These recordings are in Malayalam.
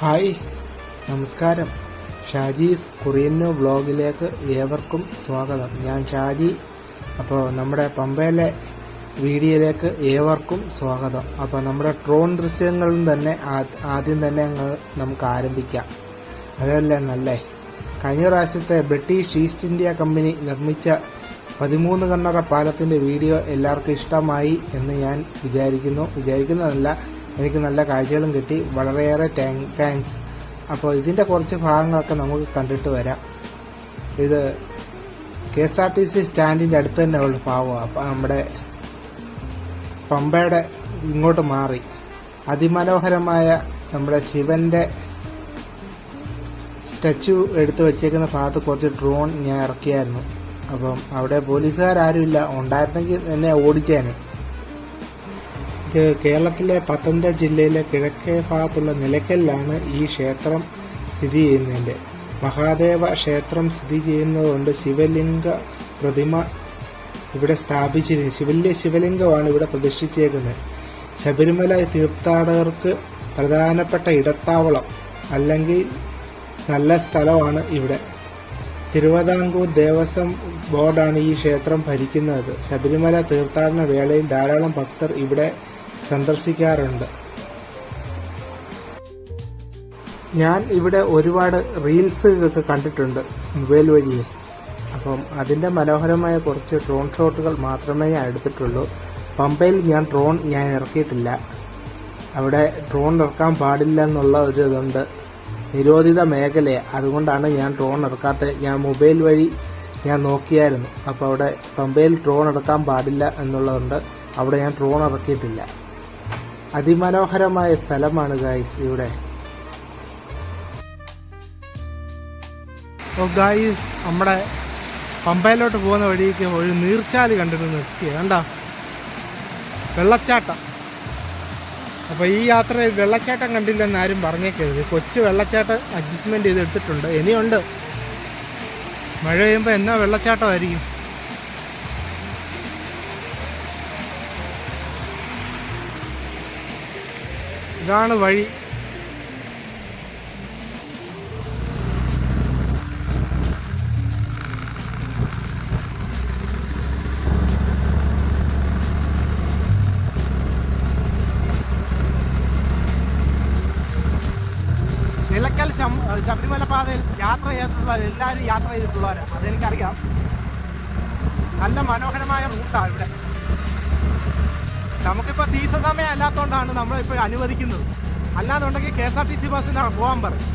ഹായ് നമസ്കാരം. ഷാജീസ് കൊറിയന്നോ വ്ളോഗിലേക്ക് ഏവർക്കും സ്വാഗതം. ഞാൻ ഷാജി. അപ്പോൾ നമ്മുടെ പമ്പയിലെ വീഡിയോയിലേക്ക് ഏവർക്കും സ്വാഗതം. അപ്പോൾ നമ്മുടെ ഡ്രോൺ ദൃശ്യങ്ങളും തന്നെ ആദ്യം തന്നെ അങ്ങ് നമുക്ക് ആരംഭിക്കാം. അതല്ലേ നല്ലേ? കഴിഞ്ഞ പ്രാവശ്യത്തെ ബ്രിട്ടീഷ് ഈസ്റ്റ് ഇന്ത്യ കമ്പനി നിർമ്മിച്ച പതിമൂന്ന് കണ്ണറ പാലത്തിന്റെ വീഡിയോ എല്ലാവർക്കും ഇഷ്ടമായി എന്ന് ഞാൻ വിചാരിക്കുന്നു. വിചാരിക്കുന്നതല്ല എനിക്ക് നല്ല കാഴ്ചകളും കിട്ടി. വളരെയേറെ താങ്ക്സ് അപ്പോൾ ഇതിന്റെ കുറച്ച് ഭാഗങ്ങളൊക്കെ നമുക്ക് കണ്ടിട്ട് വരാം. ഇത് K S R T C സ്റ്റാൻഡിന്റെ അടുത്ത് തന്നെ ഉള്ള ഭാഗമാണ് നമ്മുടെ പമ്പയുടെ ഇങ്ങോട്ട് മാറി. അതിമനോഹരമായ നമ്മുടെ ശിവന്റെ സ്റ്റാച്ചു എടുത്തു വെച്ചേക്കുന്ന ഭാഗത്ത് കുറച്ച് ഡ്രോൺ ഞാൻ ഇറക്കിയായിരുന്നു. അപ്പം അവിടെ പോലീസുകാരും ഇല്ല. ഉണ്ടായിരുന്നെങ്കിൽ എന്നെ ഓടിച്ചേനെ. ഇത് കേരളത്തിലെ പത്തനംതിട്ട ജില്ലയിലെ കിഴക്കേ ഭാഗത്തുള്ള നിലയ്ക്കലിലാണ് ഈ ക്ഷേത്രം സ്ഥിതി ചെയ്യുന്നതിന്റെ. മഹാദേവ ക്ഷേത്രം സ്ഥിതി ചെയ്യുന്നതുകൊണ്ട് ശിവലിംഗ പ്രതിമ ഇവിടെ സ്ഥാപിച്ചിരിക്കുന്നു. ശിവല്യ ശിവലിംഗമാണ് ഇവിടെ പ്രതിഷ്ഠിച്ചേക്കുന്നത്. ശബരിമല തീർത്ഥാടകർക്ക് പ്രധാനപ്പെട്ട ഇടത്താവളം അല്ലെങ്കിൽ നല്ല സ്ഥലമാണ് ഇവിടെ. തിരുവിതാംകൂർ ദേവസ്വം ബോർഡാണ് ഈ ക്ഷേത്രം ഭരിക്കുന്നത്. ശബരിമല തീർത്ഥാടന വേളയിൽ ധാരാളം ഭക്തർ ഇവിടെ സന്ദർശിക്കാറുണ്ട്. ഞാൻ ഇവിടെ ഒരുപാട് റീൽസ് കണ്ടിട്ടുണ്ട് മൊബൈൽ വഴി അപ്പം അതിന്റെ മനോഹരമായ കുറച്ച് ഡ്രോൺ ഷോട്ടുകൾ മാത്രമേ ഞാൻ എടുത്തിട്ടുള്ളൂ. പമ്പയിൽ ഞാൻ ഡ്രോൺ ഞാൻ ഇറക്കിയിട്ടില്ല. അവിടെ ഡ്രോൺ ഇറക്കാൻ പാടില്ല എന്നുള്ള ഒരു ഇതുണ്ട്. നിരോധിത മേഖല അതുകൊണ്ടാണ് ഞാൻ ഡ്രോൺ ഇറക്കാത്തത്. ഞാൻ മൊബൈൽ വഴി ഞാൻ നോക്കിയായിരുന്നു. അപ്പോൾ അവിടെ പമ്പയിൽ ഡ്രോൺ ഇറക്കാൻ പാടില്ല എന്നുള്ളതുകൊണ്ട് അവിടെ ഞാൻ ഡ്രോൺ ഇറക്കിയിട്ടില്ല. അതിമനോഹരമായ സ്ഥലമാണ് ഗായ്സ് ഇവിടെ. ഓ ഗായ്സ് നമ്മുടെ പമ്പയിലോട്ട് പോകുന്ന വഴിക്ക് ഒരു നീർച്ചാൽ കണ്ടിട്ട് നിർത്തിയ കണ്ടോ? വെള്ളച്ചാട്ടം. അപ്പൊ ഈ യാത്ര വെള്ളച്ചാട്ടം കണ്ടില്ലെന്ന് ആരും പറഞ്ഞേക്കരുത്. കൊച്ചു വെള്ളച്ചാട്ടം അഡ്ജസ്റ്റ്മെന്റ് ചെയ്ത് എടുത്തിട്ടുണ്ട്. ഇനിയുണ്ട്. മഴ പെയ്യുമ്പോൾ എന്നാ വെള്ളച്ചാട്ടമായിരിക്കും? ഇതാണ് വഴി. നിലക്കൽ ശബരിമല പാതയിൽ യാത്ര ചെയ്തിട്ടുള്ള എല്ലാവരും യാത്ര ചെയ്തിട്ടുള്ളവരാണ് അതെനിക്കറിയാം. നല്ല മനോഹരമായ റൂട്ടാണ് ഇവിടെ. നമുക്കിപ്പോ സീസൺ സമയം അല്ലാത്തതുകൊണ്ടാണ് നമ്മളിപ്പോൾ അനുവദിക്കുന്നത്. അല്ലാന്നുണ്ടെങ്കിൽ K S R T C ബസ്സിനാണ് പോകാൻ പറയും.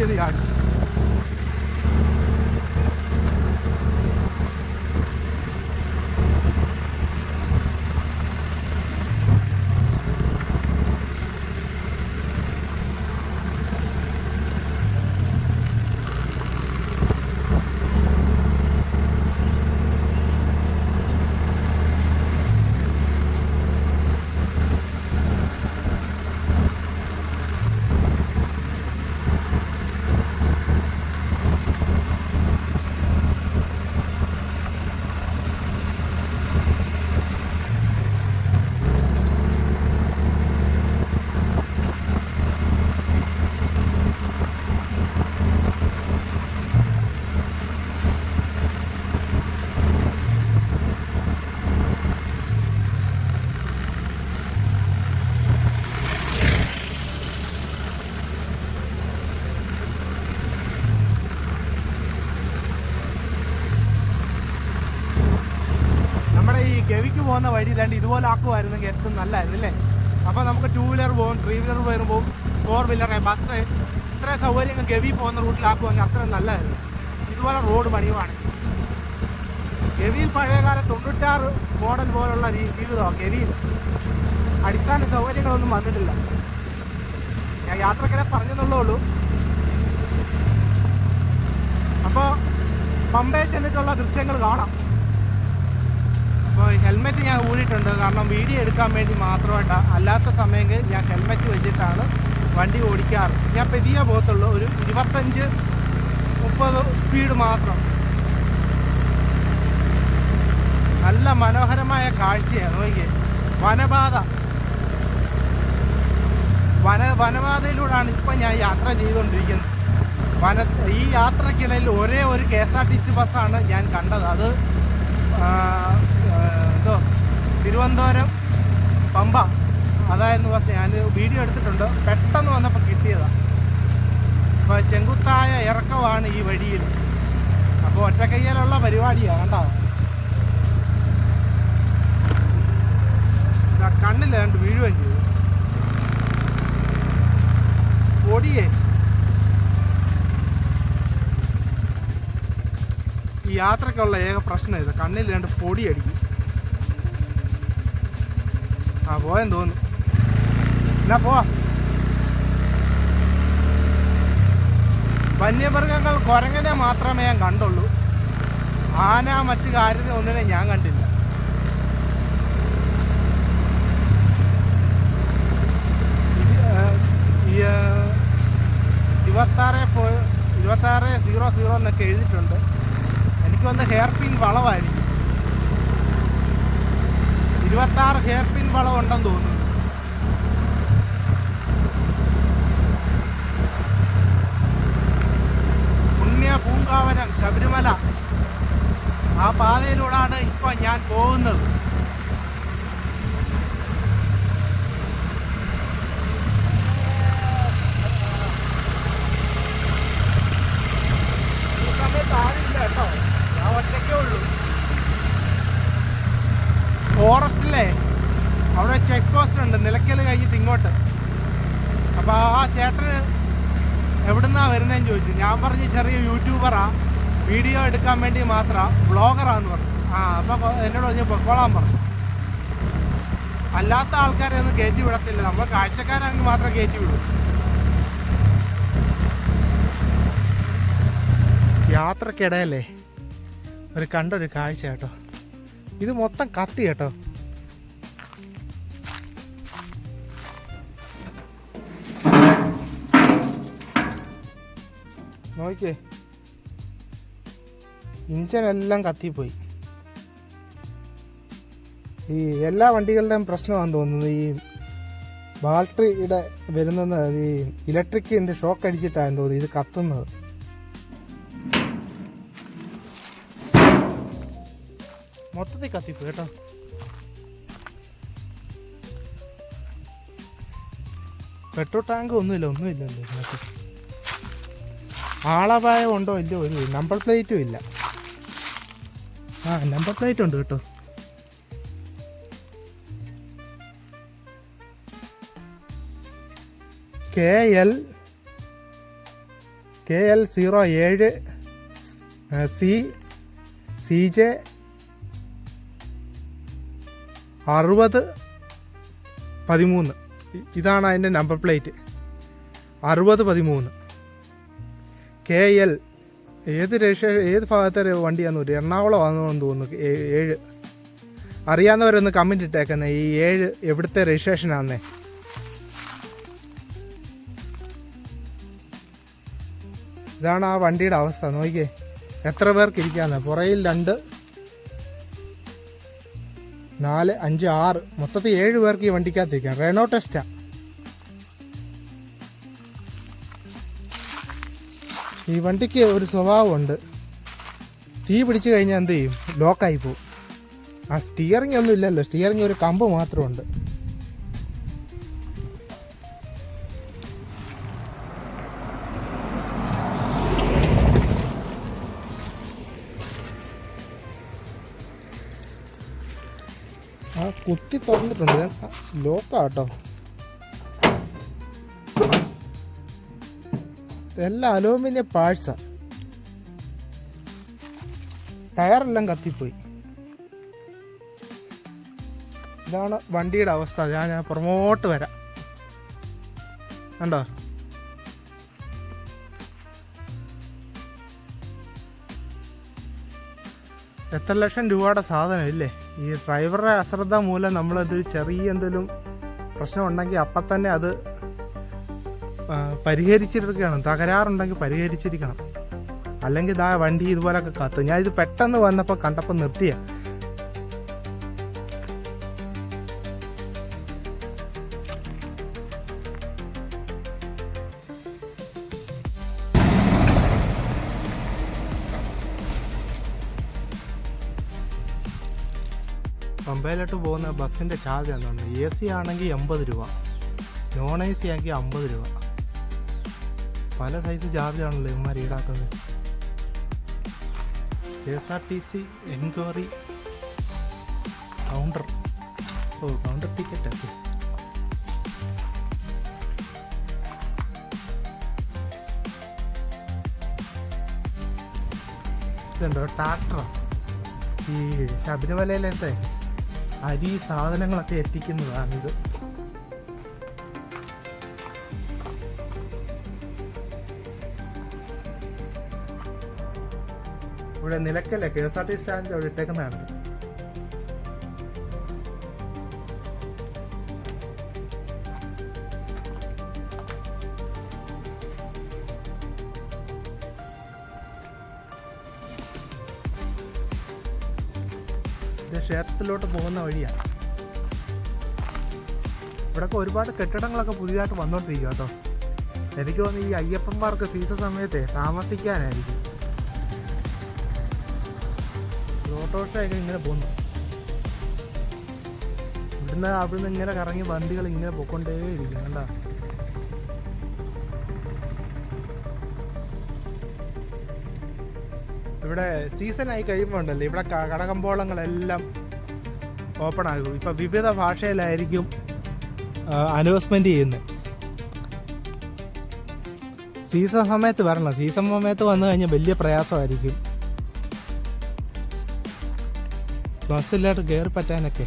കുടിക്കാത്ത ചെയ്ത് രണ്ട് ഇതുപോലെ ആക്കുമായിരുന്നെങ്കിൽ ഏറ്റവും നല്ലതായിരുന്നു അല്ലേ? അപ്പോൾ നമുക്ക് ടൂ വീലർ പോകും ത്രീ വീലർ പോകും ഫോർ വീലർ ബസ് ഇത്ര സൗകര്യങ്ങൾ ഗവി പോകുന്ന റൂട്ടിലാക്കുമെങ്കിൽ അത്രയും നല്ലതായിരുന്നു. ഇതുപോലെ റോഡ് പണിയുവാണ്. ഗവിയിൽ പഴയകാല തൊണ്ണൂറ്റാറ് മോഡൽ പോലുള്ള ജീവിതമാണ് ഗവിയിൽ. അടിസ്ഥാന സൗകര്യങ്ങളൊന്നും വന്നിട്ടില്ല. ഞാൻ യാത്രക്കിടെ പറഞ്ഞെന്നുള്ളേ ഉള്ളൂ അപ്പോൾ പമ്പയിൽ ചെന്നിട്ടുള്ള ദൃശ്യങ്ങൾ കാണാം. അപ്പോൾ ഹെൽമെറ്റ് ഞാൻ ഊരിയിട്ടുണ്ട്. കാരണം വീഡിയോ എടുക്കാൻ വേണ്ടി മാത്രമായിട്ട്. അല്ലാത്ത സമയങ്ങളിൽ ഞാൻ ഹെൽമെറ്റ് വെച്ചിട്ടാണ് വണ്ടി ഓടിക്കാറ്. ഞാൻ പെരിയ പോകത്തുള്ളൂ ഒരു ഇരുപത്തഞ്ച് മുപ്പത് സ്പീഡ് മാത്രം. നല്ല മനോഹരമായ കാഴ്ചയാണ് നോക്കി വനപാത. വന വനപാതയിലൂടെയാണ് ഇപ്പം ഞാൻ യാത്ര ചെയ്തുകൊണ്ടിരിക്കുന്നത്. വന ഈ യാത്രക്കിടയിൽ ഒരേ ഒരു K S R T C ബസ്സാണ് ഞാൻ കണ്ടത്. അത് എന്തോ തിരുവനന്തപുരം പമ്പ. ബസ് ഞാൻ വീഡിയോ എടുത്തിട്ടുണ്ട്. പെട്ടെന്ന് വന്നപ്പോൾ കിട്ടിയതാണ് അപ്പോൾ ചെങ്കുത്തായ ഇറക്കമാണ് ഈ വഴിയിൽ. അപ്പോൾ ഒറ്റക്കയ്യലുള്ള പരിപാടിയാണ് കണ്ടോ? കണ്ണില്ല കണ്ട് ചെയ്തു. പൊടിയേ ഈ യാത്രക്കുള്ള ഏക പ്രശ്നം ഇത്. കണ്ണിൽ രണ്ട് പൊടി അടിക്കും. ആ പോയെന്ന് തോന്നുന്നു. എന്നാ പോവാ. വന്യമൃഗങ്ങൾ കുരങ്ങനെ മാത്രമേ ഞാൻ കണ്ടുള്ളൂ. ആന മറ്റു കാര്യത്തിൽ ഒന്നിനെ ഞാൻ കണ്ടില്ല. ഇരുപത്താറ് ഇരുപത്താറ് സീറോ സീറോ എന്നൊക്കെ എഴുതിയിട്ടുണ്ട്. എനിക്ക് വന്ന ഹെയർ പിൻ വളവായിരിക്കും. ഇരുപത്താറ് ഹെയർ പിൻ വളം ഉണ്ടെന്ന് തോന്നുന്നു. പുണ്യ പൂങ്കാവനം ശബരിമല. ആ പാതയിലൂടെയാണ് ഇപ്പൊ ഞാൻ പോകുന്നത് ഈ സമയത്ത് ആളില്ല കേട്ടോ ഞാൻ ഒറ്റയ്ക്കേ ഉള്ളൂ ഫോറസ്റ്റിലെ അവിടെ ചെക്ക് പോസ്റ്റ് ഉണ്ട് നിലയ്ക്കൽ കഴിഞ്ഞിട്ട് ഇങ്ങോട്ട്. അപ്പോൾ ആ ചേട്ടന് എവിടുന്നാ വരുന്നതെന്ന് ചോദിച്ചു. ഞാൻ പറഞ്ഞ് ചെറിയ യൂട്യൂബറാ വീഡിയോ എടുക്കാൻ വേണ്ടി മാത്രം ബ്ലോഗറാന്ന് പറഞ്ഞു. ആ അപ്പോൾ എന്നോട് പറഞ്ഞ് പൊക്കോളാൻ പറഞ്ഞു. അല്ലാത്ത ആൾക്കാരെ ഒന്നും കയറ്റി വിടത്തില്ല. നമ്മൾ കാഴ്ചക്കാരാണെങ്കിൽ മാത്രം കയറ്റി വിടും. യാത്രക്കിടയല്ലേ ഒരു കണ്ടൊരു കാഴ്ച കേട്ടോ. ഇത് മൊത്തം കത്തി കേട്ടോ നോക്കിയേ. ഇഞ്ചനെല്ലാം കത്തിപ്പോയി. ഈ എല്ലാ വണ്ടികളുടെയും പ്രശ്നമാണെന്ന് തോന്നുന്നത് ഈ ബാറ്ററിയുടെ വരുന്നത് ഈ ഇലക്ട്രിക്കിന്റെ ഷോക്ക് അടിച്ചിട്ടാണെന്ന് തോന്നുന്നത് ഇത് കത്തുന്നത്. മൊത്തത്തിൽ കത്തിപ്പ് കേട്ടോ. പെട്രോൾ ടാങ്ക് ഒന്നുമില്ല ഒന്നുമില്ല ഇതിനകത്ത്. ആളപായം ഉണ്ടോ ഇല്ലയോ ഒരു നമ്പർ പ്ലേറ്റും ഇല്ല. ആ നമ്പർ പ്ലേറ്റ് ഉണ്ട് കേട്ടോ. K L K L zero ഏഴ് സി സി ജെ അറുപത് പതിമൂന്ന്. ഇതാണ് അതിന്റെ നമ്പർ പ്ലേറ്റ് അറുപത് പതിമൂന്ന്. കെ എൽ ഏത് രജിസ്ട്രേഷൻ ഏത് ഭാഗത്തെ ഒരു വണ്ടിയാന്ന് തോന്നുന്നു എറണാകുളം ആണെന്ന് തോന്നുന്നു ഏഴ്. അറിയാവുന്നവരൊന്ന് കമന്റ് ഇട്ടേക്കുന്നേ ഈ ഏഴ് എവിടുത്തെ രജിസ്ട്രേഷൻ ആണെന്നേ ഇതാണ് ആ വണ്ടിയുടെ അവസ്ഥ നോക്കിയേ. എത്ര പേർക്ക് ഇരിക്കാന്ന് പുറയിൽ രണ്ട് നാല് അഞ്ച് ആറ്. മൊത്തത്തിൽ ഏഴ് പേർക്ക് ഈ വണ്ടിക്കകത്ത് ഇരിക്കാം റെനോ ടെസ്റ്റാ ഈ വണ്ടിക്ക് ഒരു സ്വഭാവമുണ്ട്. തീ പിടിച്ചു കഴിഞ്ഞാൽ എന്ത് ചെയ്യും? ലോക്കായി പോകും ആ സ്റ്റിയറിംഗ് ഒന്നും ഇല്ലല്ലോ. സ്റ്റിയറിംഗ് ഒരു കമ്പ് മാത്രമുണ്ട്. കുത്തി തുറന്നിട്ടുണ്ട് ലോക്കാട്ടോ. എല്ലാം അലൂമിനിയം പാഴ്സ. ടയറെല്ലാം കത്തിപ്പോയി. ഇതാണ് വണ്ടിയുടെ അവസ്ഥ. ഞാൻ ഞാൻ പുറമോട്ട് വരാം. കണ്ടോ? എത്ര ലക്ഷം രൂപയുടെ സാധനം ഇല്ലേ? ഈ ഡ്രൈവറുടെ അശ്രദ്ധ മൂലം നമ്മളത് ചെറിയ എന്തെങ്കിലും പ്രശ്നം ഉണ്ടെങ്കിൽ അപ്പം തന്നെ അത് പരിഹരിച്ചിരിക്കണം തകരാറുണ്ടെങ്കിൽ പരിഹരിച്ചിരിക്കണം. അല്ലെങ്കിൽ ഇതാ വണ്ടി ഇതുപോലൊക്കെ കത്തും. ഞാൻ ഇത് പെട്ടെന്ന് വന്നപ്പോൾ കണ്ടപ്പോൾ നിർത്തിയ. പമ്പയിലോട്ട് പോകുന്ന ബസ്സിന്റെ ചാർജ് എന്താണ്? എ സി ആണെങ്കിൽ എൺപത് രൂപ നോൺ എ സി ആണെങ്കിൽ അമ്പത് രൂപ. പല സൈസ് ചാർജ് ആണല്ലോ ഇവന്മാർ ഈടാക്കുന്നത്. K S R T C enquiry counter ഓ കൗണ്ടർ ടിക്കറ്റ് ഒക്കെ ഇതുണ്ടോ ട്രാക്ടറാണ് ഈ ശബരിമലയിലത്തെ അരി സാധനങ്ങളൊക്കെ എത്തിക്കുന്നതാണിത്. ഇവിടെ നിലക്കല്ലേ? കെ എസ് ആർ ടി സ്റ്റാൻഡിൽ അവിടെ ഇട്ടേക്കുന്നതാണ് ഇത് ക്ഷേത്രത്തിലോട്ട് പോകുന്ന വഴിയാണ് ഇവിടെ ഒരുപാട് കെട്ടിടങ്ങളൊക്കെ പുതിയതായിട്ട് വന്നോണ്ടിരിക്കും കേട്ടോ എനിക്ക് തോന്നുന്നു ഈ അയ്യപ്പന്മാർക്ക് സീസൺ സമയത്തെ താമസിക്കാനായിരിക്കും. ഓട്ടോറിക്ഷയൊക്കെ ഇങ്ങനെ പോകുന്നു ഇവിടുന്ന് അവിടുന്ന് ഇങ്ങനെ കറങ്ങി വണ്ടികൾ ഇങ്ങനെ പൊക്കൊണ്ടേയിരിക്കും കണ്ട? ഇവിടെ സീസൺ ആയി കഴിയുമ്പോൾ ഉണ്ടല്ലോ ഇവിടെ കടകമ്പോളങ്ങളെല്ലാം ഓപ്പൺ ആകും. ഇപ്പം വിവിധ ഭാഷയിലായിരിക്കും അനൗൺസ്മെന്റ് ചെയ്യുന്നത്. സീസൺ സമയത്ത് വരണം. സീസൺ സമയത്ത് വന്നു കഴിഞ്ഞാൽ വലിയ പ്രയാസമായിരിക്കും. ബസ്സില്ലാട്ട് കയറി പറ്റാനൊക്കെ.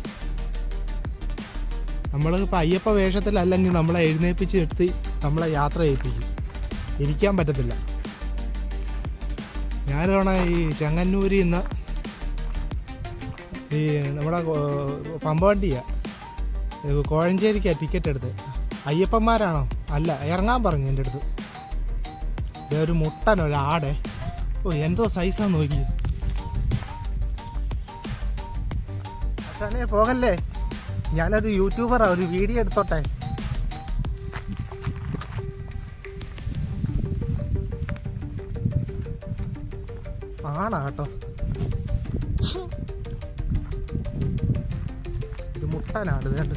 നമ്മൾ ഇപ്പം അയ്യപ്പ വേഷത്തിലല്ലെങ്കിൽ നമ്മളെ എഴുന്നേൽപ്പിച്ച് എടുത്ത് നമ്മളെ യാത്ര ചെയ്യിപ്പിക്കും. ഇരിക്കാൻ പറ്റത്തില്ല. ഞാനൊരണ ഈ ചെങ്ങന്നൂരിൽ നിന്ന് ഈ നമ്മുടെ പമ്പവണ്ടിയാണ് പമ്പ വണ്ടിയാ ഇത് കോഴഞ്ചേരിക്കാ ടിക്കറ്റ് എടുത്ത്. അയ്യപ്പന്മാരാണോ? അല്ല ഇറങ്ങാൻ പറഞ്ഞു എന്റെ അടുത്ത്. ഒരു മുട്ടൻ ഒരു ആടെ. ഓ എന്തോ സൈസാന്ന് നോക്കി. പോകല്ലേ? ഞാനൊരു യൂട്യൂബറാണ് ഒരു വീഡിയോ എടുത്തോട്ടെ? ആണാ കേട്ടോ ഒരു മുട്ടനാണ് ഇത് കണ്ട്.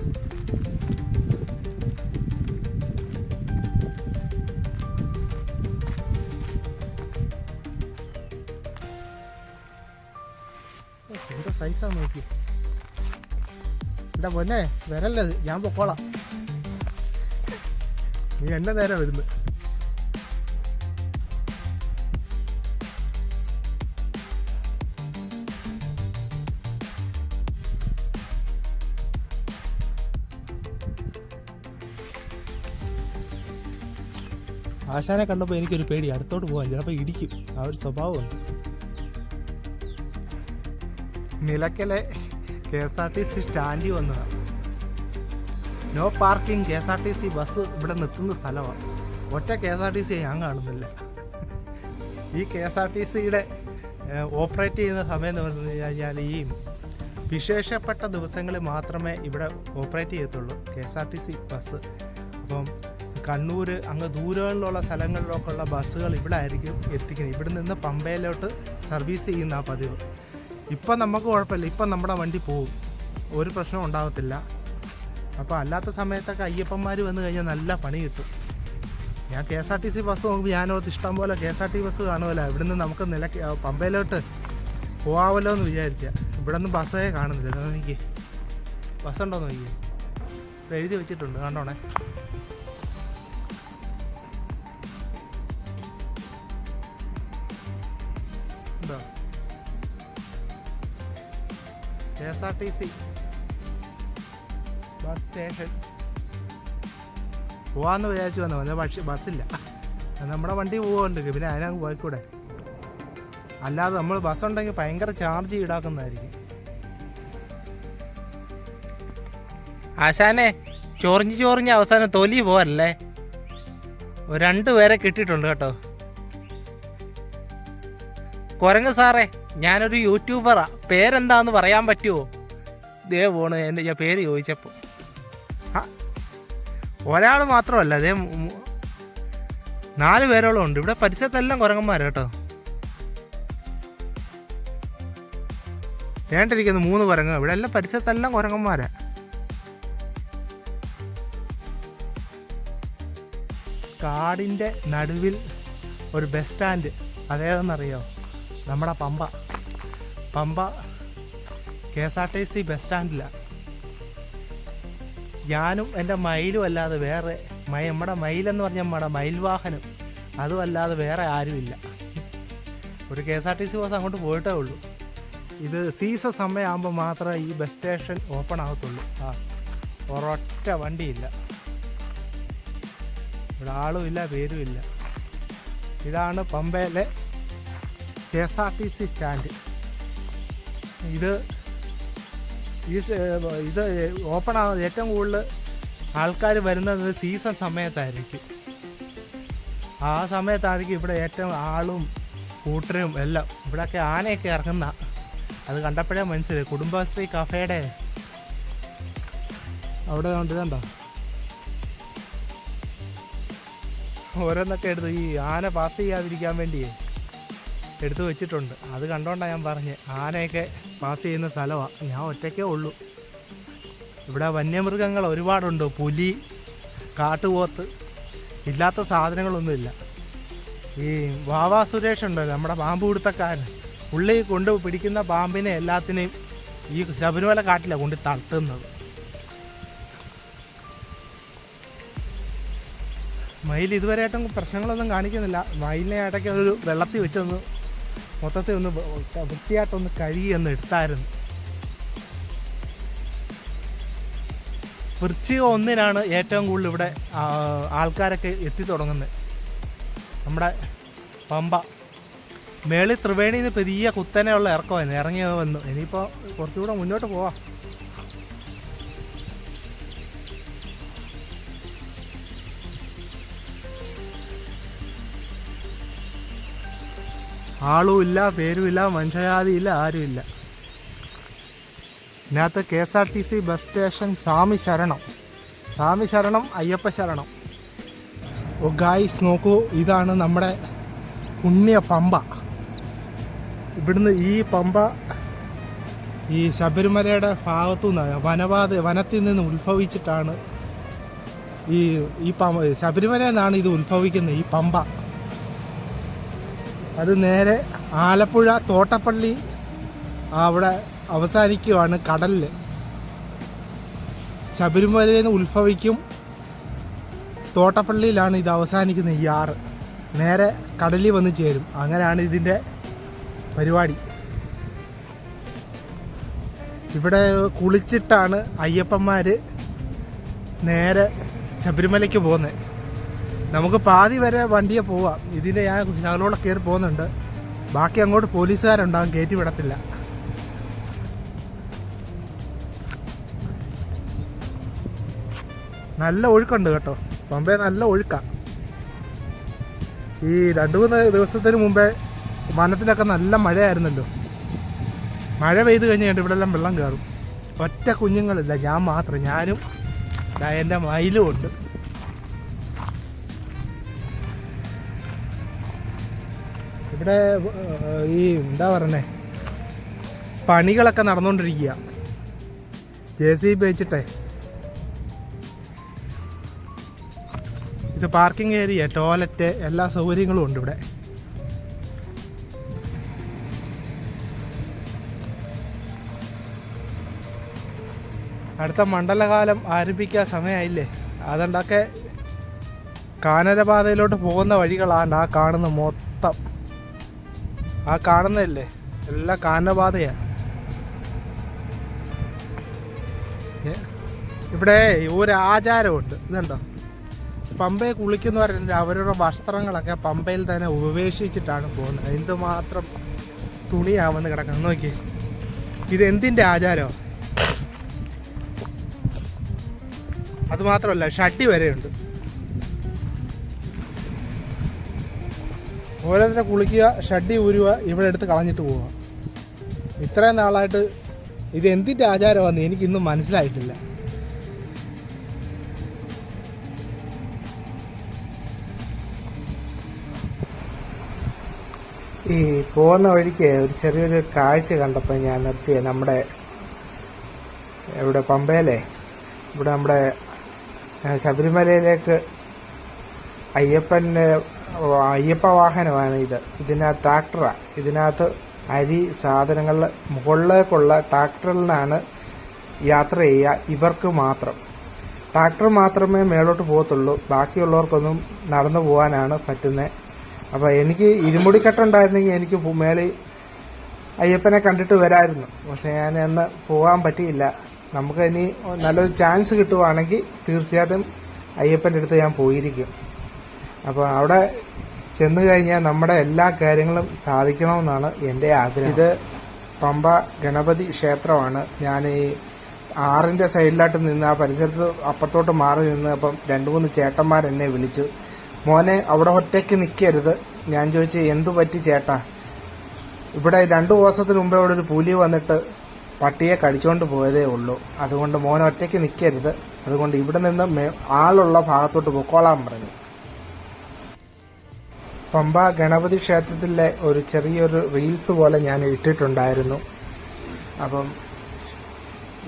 എന്താ സൈസാ നോക്കി എന്താ പൊന്നെ വരല്ലത്. ഞാൻ പൊക്കോളാം. നീ എന്നെ നേരെ വരുന്നു. ആശാനെ കണ്ടപ്പോൾ എനിക്കൊരു പേടി. അടുത്തോട്ട് പോകാൻ ചിലപ്പോൾ ഇടിക്കും. ആ ഒരു സ്വഭാവമുണ്ട് നിലക്കലെ K S R T C സ്റ്റാൻഡിൽ വന്നതാണ് no parking. K S R T C bus ഇവിടെ നിർത്തുന്ന സ്ഥലമാണ്. ഒറ്റ K S R T C ഞാൻ കാണുന്നില്ല. ഈ കെ എസ് ആർ ടി സിയുടെ ഓപ്പറേറ്റ് ചെയ്യുന്ന സമയം എന്ന് പറഞ്ഞു കഴിഞ്ഞാൽ ഈ വിശേഷപ്പെട്ട ദിവസങ്ങളിൽ മാത്രമേ ഇവിടെ ഓപ്പറേറ്റ് ചെയ്യത്തുള്ളൂ K S R T C bus. അപ്പം കണ്ണൂർ അങ്ങ് ദൂരങ്ങളിലുള്ള സ്ഥലങ്ങളിലൊക്കെ ഉള്ള ബസ്സുകൾ ഇവിടെ ആയിരിക്കും എത്തിക്കുന്നത്. ഇവിടെ നിന്ന് പമ്പയിലോട്ട് സർവീസ് ചെയ്യുന്ന ആ പതിവ്. ഇപ്പം നമുക്ക് കുഴപ്പമില്ല. ഇപ്പം നമ്മുടെ വണ്ടി പോവും. ഒരു പ്രശ്നം ഉണ്ടാകത്തില്ല അപ്പോൾ അല്ലാത്ത സമയത്തൊക്കെ അയ്യപ്പന്മാർ വന്നു കഴിഞ്ഞാൽ നല്ല പണി കിട്ടും. ഞാൻ K S R T C bus നോക്കുമ്പോൾ ഞാനോർത്ത് ഇഷ്ടം പോലെ K S R T bus കാണുമല്ലോ. ഇവിടുന്ന് നമുക്ക് നില പമ്പയിലോട്ട് പോവാമല്ലോ എന്ന് വിചാരിച്ച. ഇവിടെ നിന്ന് ബസ്സേ കാണുന്നില്ല. ബസ് ഉണ്ടോ നോക്കിയേ. എഴുതി വെച്ചിട്ടുണ്ട്. കണ്ടോണേ? ഉണ്ടോ? K bus station. പോവാന്ന് വിചാരിച്ചു വന്നു വന്ന പക്ഷേ ബസ്സില്ല. നമ്മുടെ വണ്ടി പോവുന്നുണ്ട് പിന്നെ അതിനങ്ങ് പോയിക്കൂടെ? അല്ലാതെ നമ്മൾ ബസ് ഉണ്ടെങ്കിൽ ഭയങ്കര ചാർജ് ഈടാക്കുന്നതായിരിക്കും. ആശാനെ ചൊറിഞ്ഞ് ചൊറിഞ്ഞ് അവസാനം തൊലി പോവല്ലേ ഒരു രണ്ട് പേരെ കിട്ടിയിട്ടുണ്ട് കേട്ടോ. കുരങ്ങ് സാറേ ഞാനൊരു യൂട്യൂബറാ പേരെന്താന്ന് പറയാൻ പറ്റുമോ ദേ പോണ് എന്റെ ഞാൻ പേര് ചോദിച്ചപ്പോൾ ഒരാൾ മാത്രമല്ല അതേ നാല് പേരോളം ഉണ്ട്. ഇവിടെ പരിസരത്തെല്ലാം കുരങ്ങന്മാർ കേട്ടോ. വേണ്ടിരിക്കുന്നു മൂന്ന് കുരങ്ങ് ഇവിടെ എല്ലാം പരിസരത്തെല്ലാം കുരങ്ങന്മാരാ. കാടിന്റെ നടുവിൽ ഒരു ബസ് സ്റ്റാൻഡ്. അതേതെന്നറിയോ? നമ്മുടെ Pamba. Pamba K S R T C bus സ്റ്റാൻഡിലാണ് ഞാനും എന്റെ മയിലും അല്ലാതെ വേറെ മൈ നമ്മുടെ മയിലെന്ന് പറഞ്ഞാൽ നമ്മുടെ മയിൽ വാഹനം അതുമല്ലാതെ വേറെ ആരുമില്ല. ഒരു K S R T C bus അങ്ങോട്ട് പോയിട്ടേ ഉള്ളൂ. ഇത് സീസൺ സമയമാകുമ്പോൾ മാത്രമേ ഈ ബസ് സ്റ്റേഷൻ ഓപ്പൺ ആകത്തുള്ളൂ. ആ ഒരൊറ്റ വണ്ടിയില്ല. ഇവിടെ ആളുമില്ല ഇല്ല പേരും ഇല്ല ഇതാണ് പമ്പയിലെ K S R T C stand. ഇത് ഈ ഇത് ഓപ്പൺ ആവുന്നത് ഏറ്റവും കൂടുതൽ ആൾക്കാർ വരുന്നത് സീസൺ സമയത്തായിരിക്കും. ആ സമയത്തായിരിക്കും ഇവിടെ ഏറ്റവും ആളും കൂട്ടരും എല്ലാം. ഇവിടെയൊക്കെ ആനയൊക്കെ ഇറങ്ങുന്ന. അത് കണ്ടപ്പോഴേ മനസ്സിലായി. കുടുംബശ്രീ കഫേയുടെ അവിടെ കണ്ടോ? ഓരോന്നൊക്കെ എടുത്ത് ഈ ആന പാസ് ചെയ്യാതിരിക്കാൻ വേണ്ടിയേ. എടുത്തു വെച്ചിട്ടുണ്ട്. അത് കണ്ടോണ്ടാണ് ഞാൻ പറഞ്ഞത് ആനയൊക്കെ പാസ് ചെയ്യുന്ന സ്ഥലമാണ് ഞാൻ ഒറ്റയ്ക്കേ ഉള്ളൂ. ഇവിടെ വന്യമൃഗങ്ങൾ ഒരുപാടുണ്ട്. പുലി കാട്ടുപോത്ത് ഇല്ലാത്ത സാധനങ്ങളൊന്നുമില്ല ഈ വാവാ സുരേഷ് ഉണ്ടല്ലോ നമ്മുടെ പാമ്പ് പിടുത്തക്കാരൻ. ഉള്ളി കൊണ്ട് പിടിക്കുന്ന പാമ്പിനെ എല്ലാത്തിനെയും ഈ ശബരിമല കാട്ടിലാണ് കൊണ്ട് തട്ടുന്നത്. മയിൽ ഇതുവരെയായിട്ടും പ്രശ്നങ്ങളൊന്നും കാണിക്കുന്നില്ല. മയിലിനെ ഇടയ്ക്ക് ഒരു വെള്ളത്തിൽ വെച്ചൊന്ന് മൊത്തത്തിൽ ഒന്ന് വൃത്തിയായിട്ടൊന്ന് കഴുകിയൊന്ന് എടുത്തായിരുന്നു. വൃശ്ചിക ഒന്നിനാണ് ഏറ്റവും കൂടുതൽ ഇവിടെ ആൾക്കാരൊക്കെ എത്തിത്തുടങ്ങുന്നത് നമ്മുടെ പമ്പ. മേളിൽ ത്രിവേണിയിൽ നിന്ന് പെരിയ കുത്തനെയുള്ള ഇറക്കമായിരുന്നു. ഇറങ്ങി വന്നു. ഇനിയിപ്പോൾ കുറച്ചുകൂടെ മുന്നോട്ട് പോവാം. ആളും ഇല്ല മനുഷ്യജാതിയില്ല ആരുമില്ല. ഇതിനകത്ത് K S R T C bus station സ്വാമി ശരണം. സ്വാമി ശരണം അയ്യപ്പ ശരണം. ഓ ഗായ്സ് നോക്കൂ ഇതാണ് നമ്മുടെ പുണ്യ പമ്പ. ഇവിടുന്ന് ഈ പമ്പ ഈ ശബരിമലയുടെ ഭാഗത്തു നിന്ന് വനപാത വനത്തിൽ നിന്ന് ഉത്ഭവിച്ചിട്ടാണ് ഈ ഈ പമ്പ ശബരിമലയിൽ നിന്നാണ് ഇത് ഉത്ഭവിക്കുന്നത് ഈ പമ്പ. അത് നേരെ ആലപ്പുഴ തോട്ടപ്പള്ളി അവിടെ അവസാനിക്കുവാണ് കടലിൽ ശബരിമലയിൽ നിന്ന് ഉത്ഭവിക്കും തോട്ടപ്പള്ളിയിലാണ് ഇത് അവസാനിക്കുന്നത് ഈ ആറ്. നേരെ കടലിൽ വന്ന് ചേരും. അങ്ങനെയാണ് ഇതിന്റെ പരിപാടി. ഇവിടെ കുളിച്ചിട്ടാണ് അയ്യപ്പന്മാർ നേരെ ശബരിമലയ്ക്ക് പോകുന്നത്. നമുക്ക് പാതി വരെ വണ്ടിയെ പോവാം. ഇതിൽ ഞാൻ ശകലോടെ കയറി പോകുന്നുണ്ട്. ബാക്കി അങ്ങോട്ട് പോലീസുകാരുണ്ടാകും കയറ്റി വിടത്തില്ല. നല്ല ഒഴുക്കുണ്ട് കേട്ടോ. പമ്പേ നല്ല ഒഴുക്കാ. ഈ രണ്ടു മൂന്ന് ദിവസത്തിന് മുമ്പേ വനത്തിലൊക്കെ നല്ല മഴയായിരുന്നല്ലോ. മഴ പെയ്ത് കഴിഞ്ഞ് കഴിഞ്ഞിട്ട് ഇവിടെ എല്ലാം വെള്ളം കയറും. ഒറ്റ കുഞ്ഞുങ്ങളില്ല ഞാൻ മാത്രം. ഞാനും എന്റെ മയിലും ഉണ്ട്. ഇവിടെ ഈ എന്താ പറയണേ? പണികളൊക്കെ നടന്നുകൊണ്ടിരിക്കുക ജെ സി ബി വെച്ചിട്ടേ. ഇത് പാർക്കിംഗ് ഏരിയ ടോയ്ലറ്റ് എല്ലാ സൗകര്യങ്ങളും ഉണ്ട് ഇവിടെ. അടുത്ത മണ്ഡലകാലം ആരംഭിക്കാൻ സമയമായില്ലേ അതുകൊണ്ടൊക്കെ കാനരപാതയിലോട്ട് പോകുന്ന വഴികളാണ് ആ കാണുന്ന മൊത്തം. ആ കാണുന്നതല്ലേ? എല്ലാം കാനപാതയാണ് ഇവിടെ ഒരു ആചാരമുണ്ട് ഇതുണ്ടോ? പമ്പയെ കുളിക്കുന്ന പറയുന്നത് അവരുടെ വസ്ത്രങ്ങളൊക്കെ പമ്പയിൽ തന്നെ ഉപേക്ഷിച്ചിട്ടാണ് പോകുന്നത്. എന്തുമാത്രം തുണിയാവുന്ന കിടക്കണം. നോക്കി ഇത് എന്തിന്റെ ആചാരമാണ് അത് മാത്രമല്ല ഷട്ടി വരെയുണ്ട്. ഓരോരുത്തരെ കുളിക്കുക ഷഡ്ഡി ഊരുക ഇവിടെ എടുത്ത് കളഞ്ഞിട്ട് പോവുക. ഇത്രയും നാളായിട്ട് ഇത് എന്തിന്റെ ആചാരമാണെന്ന് എനിക്കിന്നും മനസ്സിലായിട്ടില്ല. ഈ പോകുന്ന വഴിക്ക് ഒരു ചെറിയൊരു കാഴ്ച കണ്ടപ്പോൾ ഞാൻ നിർത്തിയ നമ്മുടെ ഇവിടെ പമ്പയിലെ? ഇവിടെ നമ്മുടെ ശബരിമലയിലേക്ക് അയ്യപ്പന്റെ അയ്യപ്പ വാഹനമാണ് ഇത്. ഇതിനകത്ത് ട്രാക്ടറാണ് ഇതിനകത്ത് അരി സാധനങ്ങൾ മുകളിലേക്കുള്ള ട്രാക്ടറിലാണ് യാത്ര ചെയ്യുക. ഇവർക്ക് മാത്രം. ട്രാക്ടർ മാത്രമേ മേലോട്ട് പോകത്തുള്ളൂ. ബാക്കിയുള്ളവർക്കൊന്നും നടന്നു പോകാനാണ് പറ്റുന്നത് അപ്പോൾ എനിക്ക് ഇരുമുടിക്കെട്ടുണ്ടായിരുന്നെങ്കിൽ എനിക്ക് മേളിൽ അയ്യപ്പനെ കണ്ടിട്ട് വരായിരുന്നു. പക്ഷെ ഞാൻ അന്ന് പോകാൻ പറ്റിയില്ല. നമുക്ക് ഇനി നല്ലൊരു ചാൻസ് കിട്ടുവാണെങ്കിൽ തീർച്ചയായിട്ടും അയ്യപ്പന്റെ അടുത്ത് ഞാൻ പോയിരിക്കും. അപ്പോൾ അവിടെ ചെന്നു കഴിഞ്ഞാൽ നമ്മുടെ എല്ലാ കാര്യങ്ങളും സാധിക്കണമെന്നാണ് എന്റെ ആഗ്രഹം. ഇത് പമ്പ ഗണപതി ക്ഷേത്രമാണ്. ഞാൻ ഈ ആറിന്റെ സൈഡിലായിട്ട് നിന്ന് ആ പരിസരത്ത് അപ്പുറത്തോട്ട് മാറി നിന്ന് അപ്പം രണ്ടു മൂന്ന് ചേട്ടന്മാർ എന്നെ വിളിച്ചു. മോനെ അവിടെ ഒറ്റയ്ക്ക് നിൽക്കരുത് ഞാൻ ചോദിച്ചു എന്തു പറ്റി ചേട്ടാ? ഇവിടെ രണ്ടു ദിവസത്തിന് മുമ്പേ ഇവിടെ ഒരു പുലി വന്നിട്ട് പട്ടിയെ കടിച്ചുകൊണ്ട് പോയതേ ഉള്ളൂ. അതുകൊണ്ട് മോൻ ഒറ്റയ്ക്ക് നിൽക്കരുത് അതുകൊണ്ട് ഇവിടെ നിന്ന് ആളുള്ള ഭാഗത്തോട്ട് പൊക്കോളാൻ പറഞ്ഞു. പമ്പ ഗണപതി ക്ഷേത്രത്തിലെ ഒരു ചെറിയൊരു റീൽസ് പോലെ ഞാൻ ഇട്ടിട്ടുണ്ടായിരുന്നു. അപ്പം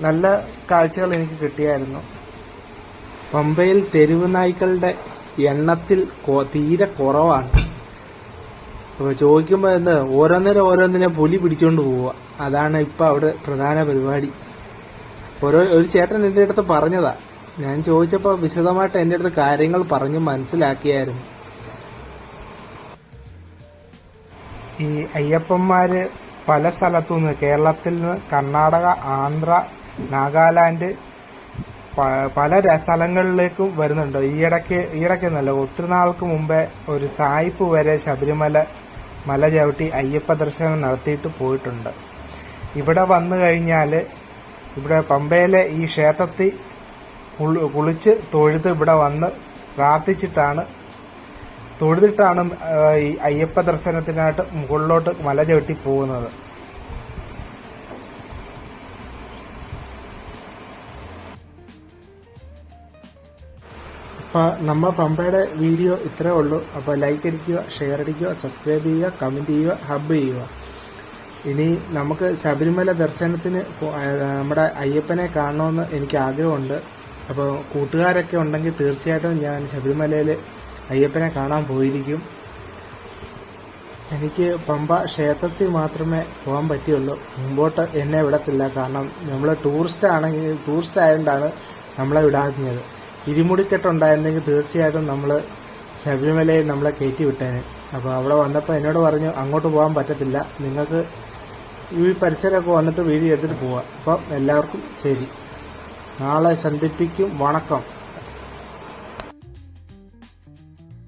നല്ല കാഴ്ചകൾ എനിക്ക് കിട്ടിയായിരുന്നു. പമ്പയിൽ തെരുവ് നായ്ക്കളുടെ എണ്ണത്തിൽ തീരെ കുറവാണ്. അപ്പോൾ ചോദിക്കുമ്പോൾ എന്ന് ഓരോന്നിനും ഓരോന്നിനെ പുലി പിടിച്ചുകൊണ്ട് പോവുക. അതാണ് ഇപ്പം അവിടെ പ്രധാന പരിപാടി. ഓരോ ഒരു ചേട്ടൻ എന്റെ അടുത്ത് പറഞ്ഞതാ. ഞാൻ ചോദിച്ചപ്പോൾ വിശദമായിട്ട് എന്റെ അടുത്ത് കാര്യങ്ങൾ പറഞ്ഞു മനസ്സിലാക്കിയായിരുന്നു. ഈ അയ്യപ്പന്മാര് പല സ്ഥലത്തു നിന്ന് കേരളത്തിൽ നിന്ന് കർണാടക ആന്ധ്ര നാഗാലാൻഡ് പല സ്ഥലങ്ങളിലേക്കും വരുന്നുണ്ട്. ഈയിടയ്ക്ക് ഈയിടയ്ക്ക് എന്നല്ല ഒത്തിരി നാൾക്ക് മുമ്പേ ഒരു സായിപ്പ് വരെ ശബരിമല മല ചവിട്ടി അയ്യപ്പ ദർശനം നടത്തിയിട്ട് പോയിട്ടുണ്ട്. ഇവിടെ വന്നു കഴിഞ്ഞാൽ ഇവിടെ പമ്പയിലെ ഈ ക്ഷേത്രത്തിൽ കുളിച്ച് തൊഴുത് ഇവിടെ വന്ന് പ്രാർത്ഥിച്ചിട്ടാണ് തൊഴുതിട്ടാണ് ഈ അയ്യപ്പ ദർശനത്തിനായിട്ട് മുകളിലോട്ട് മല ചവിട്ടി പോകുന്നത്. അപ്പോൾ നമ്മൾ പമ്പയുടെ വീഡിയോ ഇത്രേ ഉള്ളൂ. അപ്പോൾ ലൈക്ക് അടിക്കുക ഷെയർ അടിക്കുക സബ്സ്ക്രൈബ് ചെയ്യുക കമന്റ് ചെയ്യുക ഹബ് ചെയ്യുക. ഇനി നമുക്ക് ശബരിമല ദർശനത്തിന് നമ്മുടെ അയ്യപ്പനെ കാണണമെന്ന് എനിക്ക് ആഗ്രഹമുണ്ട്. അപ്പോൾ കൂട്ടുകാരൊക്കെ ഉണ്ടെങ്കിൽ തീർച്ചയായിട്ടും ഞാൻ ശബരിമലയിൽ അയ്യപ്പനെ കാണാൻ പോയിരിക്കും. എനിക്ക് പമ്പ ക്ഷേത്രത്തിൽ മാത്രമേ പോകാൻ പറ്റിയുള്ളൂ. മുമ്പോട്ട് എന്നെ വിടത്തില്ല. കാരണം നമ്മൾ ടൂറിസ്റ്റ് ആണെങ്കിൽ ടൂറിസ്റ്റ് ആയതുകൊണ്ടാണ് നമ്മളെ വിടാഞ്ഞത്. ഇരുമുടിക്കെട്ടുണ്ടായിരുന്നെങ്കിൽ തീർച്ചയായിട്ടും നമ്മൾ ശബരിമലയിൽ നമ്മളെ കയറ്റി വിട്ടേനെ. അപ്പോൾ അവിടെ വന്നപ്പോൾ എന്നോട് പറഞ്ഞു അങ്ങോട്ട് പോകാൻ പറ്റത്തില്ല. നിങ്ങൾക്ക് ഈ പരിസരമൊക്കെ വന്നിട്ട് വീഡിയോ എടുത്തിട്ട് പോവാം. അപ്പം എല്ലാവർക്കും ശരി. നാളെ സന്ധിപ്പിക്കും. വണക്കം.